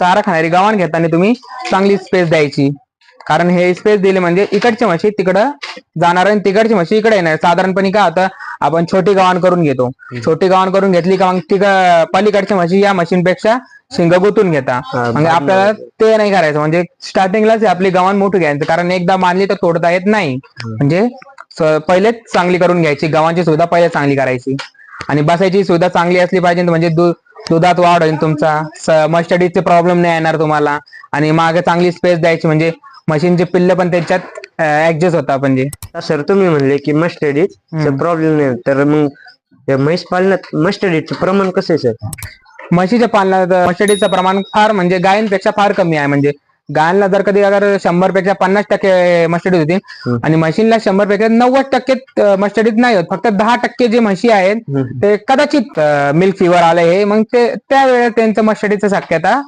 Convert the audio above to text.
चारा खाणारी गव्हाण घेताना तुम्ही चांगली स्पेस द्यायची. कारण हे स्पेस दिले म्हणजे इकडची म्हशी तिकडं जाणार आणि तिकडची म्हशी इकडे येणार. साधारणपणे काय होतं आपण छोटी गव्हाण करून घेतो. छोटी गव्हाण करून घेतली का मग तिक पलीकडच्या म्हशी या मशीनपेक्षा शिंग गुतून घेता. मग आपल्याला ते नाही करायचं. म्हणजे स्टार्टिंगलाच आपली गव्हाण मोठी घ्यायची. कारण एकदा मानली तर तोडता येत नाही. म्हणजे पहिलेच चांगली करून घ्यायची. गव्हांची सुविधा पहिले चांगली करायची. आणि बसायची सुविधा चांगली असली पाहिजे. म्हणजे दूध दुधात वाढ होईल तुमचा. मस्टडीचे प्रॉब्लेम नाही येणार तुम्हाला. आणि मागे चांगली स्पेस द्यायची म्हणजे मशीनचे पिल्ल पण त्याच्यात ऍडजस्ट होता म्हणजे. सर तुम्ही म्हणले की मस्टडीज प्रॉब्लेम नाही तर मग म्हैस पालनात मस्टडीचं प्रमाण कसं आहे सर म्हशीच्या पालनात मस्टडीचं प्रमाण फार म्हणजे गायींपेक्षा फार कमी आहे म्हणजे. गायांना जर कधी अगर शंभरपेक्षा पन्नास टक्के मस्टडीज होती आणि म्हशींना शंभरपेक्षा नव्वद टक्के मस्टडीज नाही होत. फक्त दहा टक्के जे म्हशी आहेत ते कदाचित मिल्क फिवर आले हे. मग ते त्यावेळेस त्यांचं मस्टडीचं शक्यता